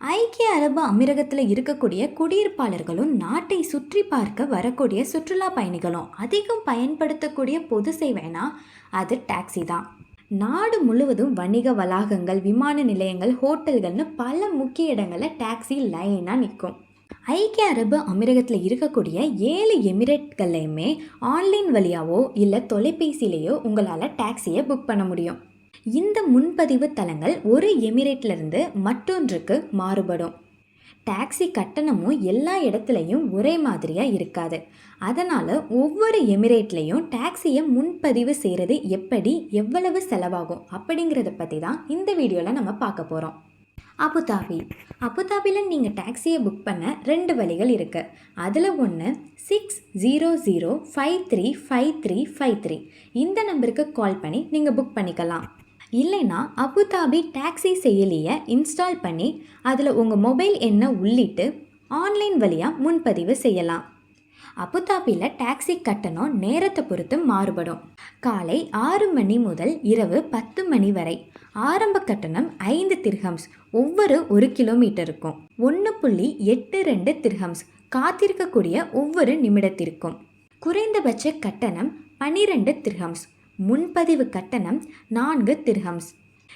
ஐக்கிய அரபு அமீரகத்தில் இருக்கக்கூடிய குடியிருப்பாளர்களும் நாட்டை சுற்றி பார்க்க வரக்கூடிய சுற்றுலா பயணிகளும் அதிகம் பயன்படுத்தக்கூடிய பொது சேவைனா அது டாக்ஸி தான். நாடு முழுவதும் வணிக வளாகங்கள் விமான நிலையங்கள் ஹோட்டல்கள்னு பல முக்கிய இடங்களில் டாக்ஸி லைனாக நிற்கும். ஐக்கிய அரபு அமீரகத்தில் இருக்கக்கூடிய ஏழு எமிரேட்கள்லையுமே ஆன்லைன் வழியாவோ இல்லை தொலைபேசியிலேயோ உங்களால் டாக்ஸியை புக் பண்ண முடியும். இந்த முன்பதிவு தளங்கள் ஒரு எமிரேட்லேருந்து மற்றொன்றுக்கு மாறுபடும். டாக்ஸி கட்டணமும் எல்லா இடத்துலையும் ஒரே மாதிரியாக இருக்காது. அதனால் ஒவ்வொரு எமிரேட்லேயும் டாக்ஸியை முன்பதிவு செய்கிறது எப்படி எவ்வளவு செலவாகும் அப்படிங்கிறத பற்றி தான் இந்த வீடியோவில் நம்ம பார்க்க போகிறோம் அபுதாபி. அபுதாபியில் நீங்கள் டாக்ஸியை புக் பண்ண ரெண்டு வழிகள் இருக்குது அதில் ஒன்று six zero zero five three five three five three இந்த நம்பருக்கு கால் பண்ணி நீங்கள் புக் பண்ணிக்கலாம். இல்லைன்னா அபுதாபி டாக்ஸி செயலியை இன்ஸ்டால் பண்ணி அதில் உங்கள் மொபைல் எண்ணை உள்ளிட்டு ஆன்லைன் வழியாக முன்பதிவு செய்யலாம். அபுதாபியில் டாக்ஸி கட்டணம் நேரத்தை பொறுத்து மாறுபடும். காலை ஆறு மணி முதல் இரவு பத்து மணி வரை ஆரம்ப கட்டணம் ஐந்து திர்ஹம்ஸ் ஒவ்வொரு ஒரு கிலோமீட்டருக்கும் ஒன்று புள்ளி எட்டு ரெண்டு திர்ஹம்ஸ் காத்திருக்கக்கூடிய ஒவ்வொரு நிமிடத்திற்கும். குறைந்தபட்ச கட்டணம் பன்னிரெண்டு திர்ஹம்ஸ் முன்பதிவு கட்டணம் நான்கு திர்ஹம்ஸ்.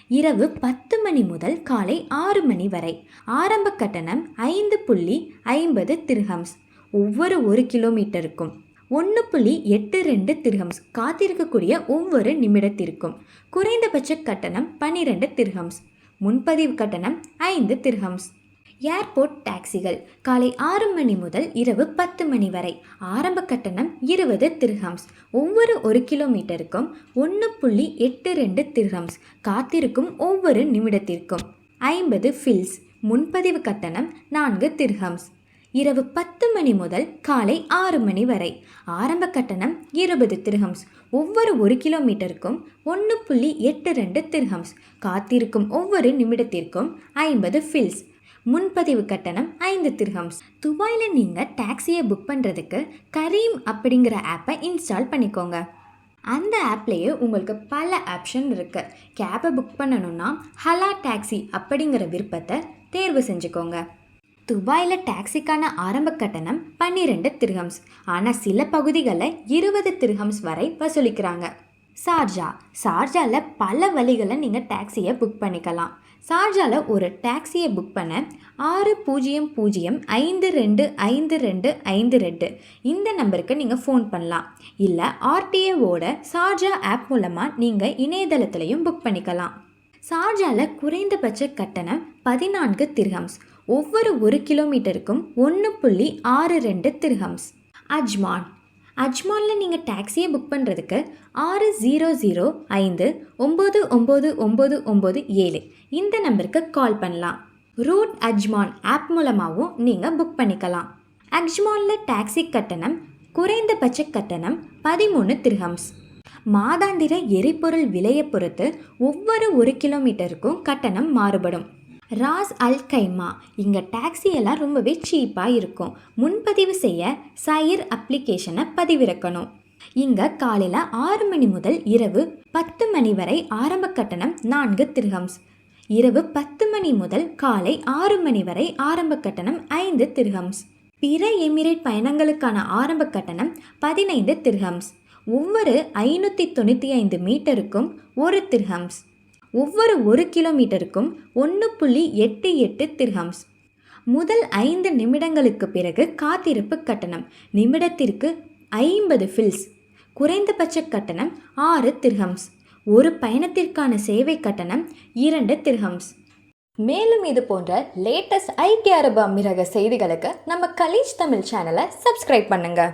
இரவு பத்து மணி முதல் காலை ஆறு மணி வரை. ஆரம்ப கட்டணம் ஐந்து புள்ளி ஐம்பது திர்ஹம்ஸ். ஒவ்வொரு ஒரு கிலோமீட்டருக்கும். ஒன்று புள்ளி எட்டு ரெண்டு திர்ஹம்ஸ். காத்திருக்கக்கூடிய ஒவ்வொரு நிமிடத்திற்கும். குறைந்தபட்ச கட்டணம் பன்னிரெண்டு திர்ஹம்ஸ். முன்பதிவு கட்டணம் ஐந்து திர்ஹம்ஸ். ஏர்போர்ட் டாக்ஸிகள் காலை ஆறு மணி முதல் இரவு பத்து மணி வரை. ஆரம்ப கட்டணம் இருபது திர்ஹம்ஸ். ஒவ்வொரு ஒரு கிலோமீட்டருக்கும் ஒன்று புள்ளி எட்டு ரெண்டு திர்ஹம்ஸ். காத்திருக்கும் ஒவ்வொரு நிமிடத்திற்கும் ஐம்பது ஃபில்ஸ். முன்பதிவு கட்டணம் நான்கு திர்ஹம்ஸ். இரவு பத்து மணி முதல் காலை ஆறு மணி வரை. ஆரம்ப கட்டணம் இருபது திருஹம்ஸ். ஒவ்வொரு ஒரு கிலோமீட்டருக்கும் ஒன்று புள்ளி எட்டு ரெண்டு திருஹம்ஸ். காத்திருக்கும் ஒவ்வொரு நிமிடத்திற்கும் ஐம்பது ஃபில்ஸ். முன்பதிவு கட்டணம் ஐந்து திர்ஹம்ஸ். துபாயில் நீங்கள் டாக்ஸியை புக் பண்ணுறதுக்கு கரீம் அப்படிங்கிற ஆப்பை இன்ஸ்டால் பண்ணிக்கோங்க. அந்த ஆப்லேயே உங்களுக்கு பல ஆப்ஷன் இருக்குது கேபை புக் பண்ணணுன்னா ஹலா டாக்ஸி அப்படிங்கிற விருப்பத்தை தேர்வு செஞ்சுக்கோங்க. துபாயில் டாக்ஸிக்கான ஆரம்ப கட்டணம் பன்னிரெண்டு திருஹம்ஸ். ஆனால் சில பகுதிகளில் இருபது திருஹம்ஸ் வரை வசூலிக்கிறாங்க. சார்ஜா சார்ஜாவில் பல வழிகளில் நீங்கள் டாக்ஸியை புக் பண்ணிக்கலாம். சார்ஜாவில் ஒரு டாக்ஸியை புக் பண்ண ஆறு பூஜ்ஜியம் பூஜ்ஜியம் ஐந்து ரெண்டு ஐந்து ரெண்டு ஐந்து ரெண்டு இந்த நம்பருக்கு நீங்கள் ஃபோன் பண்ணலாம். இல்லை ஆர்டிஏவோட சார்ஜா ஆப் மூலமாக நீங்கள் இணையதளத்துலையும் புக் பண்ணிக்கலாம். சார்ஜாவில் குறைந்தபட்ச கட்டணம் பதினான்கு திர்ஹம்ஸ் ஒவ்வொரு ஒரு கிலோமீட்டருக்கும் ஒன்று புள்ளி ஆறு ரெண்டு திர்ஹம்ஸ் அஜ்மான் அஜ்மானில் நீங்கள் டாக்ஸியை புக் பண்ணுறதுக்கு ஆறு ஜீரோ ஜீரோ ஐந்து ஒம்பது ஒம்பது ஒம்பது ஒம்பது ஏழு இந்த நம்பருக்கு கால் பண்ணலாம். ரூட் அஜ்மான் ஆப் மூலமாகவும் நீங்கள் புக் பண்ணிக்கலாம். அஜ்மானில் டாக்ஸி கட்டணம் குறைந்தபட்ச கட்டணம் பதிமூணு திர்ஹம்ஸ். மாதாந்திர எரிபொருள் விலையை பொறுத்து ஒவ்வொரு ஒரு கிலோமீட்டருக்கும் கட்டணம் மாறுபடும். ராஸ் அல் கைமா. இங்கே டாக்ஸி எல்லாம் ரொம்பவே சீப்பாக இருக்கும். முன்பதிவு செய்ய சயிர் அப்ளிகேஷனை பதிவிறக்கணும். இங்கே காலையில் ஆறு மணி முதல் இரவு பத்து மணி வரை ஆரம்ப கட்டணம் நான்கு திருகம்ஸ் இரவு பத்து மணி முதல் காலை ஆறு மணி வரை ஆரம்ப கட்டணம் ஐந்து திருகம்ஸ் பிற எமிரேட் பயணங்களுக்கான ஆரம்ப கட்டணம் பதினைந்து திருகம்ஸ் ஒவ்வொரு ஐநூற்றி தொண்ணூற்றி ஐந்து மீட்டருக்கும் ஒரு திருஹம்ஸ். ஒவ்வொரு ஒரு கிலோமீட்டருக்கும் ஒன்று புள்ளி எட்டு எட்டு திர்ஹம்ஸ். முதல் ஐந்து நிமிடங்களுக்கு பிறகு காத்திருப்பு கட்டணம் நிமிடத்திற்கு ஐம்பது ஃபில்ஸ் குறைந்தபட்ச கட்டணம் ஆறு திர்ஹம்ஸ். ஒரு பயணத்திற்கான சேவை கட்டணம் இரண்டு திர்ஹம்ஸ். மேலும் இது போன்ற லேட்டஸ்ட் ஐக்கிய அரபு அமீரக செய்திகளுக்கு நம்ம கலீஜ் தமிழ் சேனலை சப்ஸ்கிரைப் பண்ணுங்கள்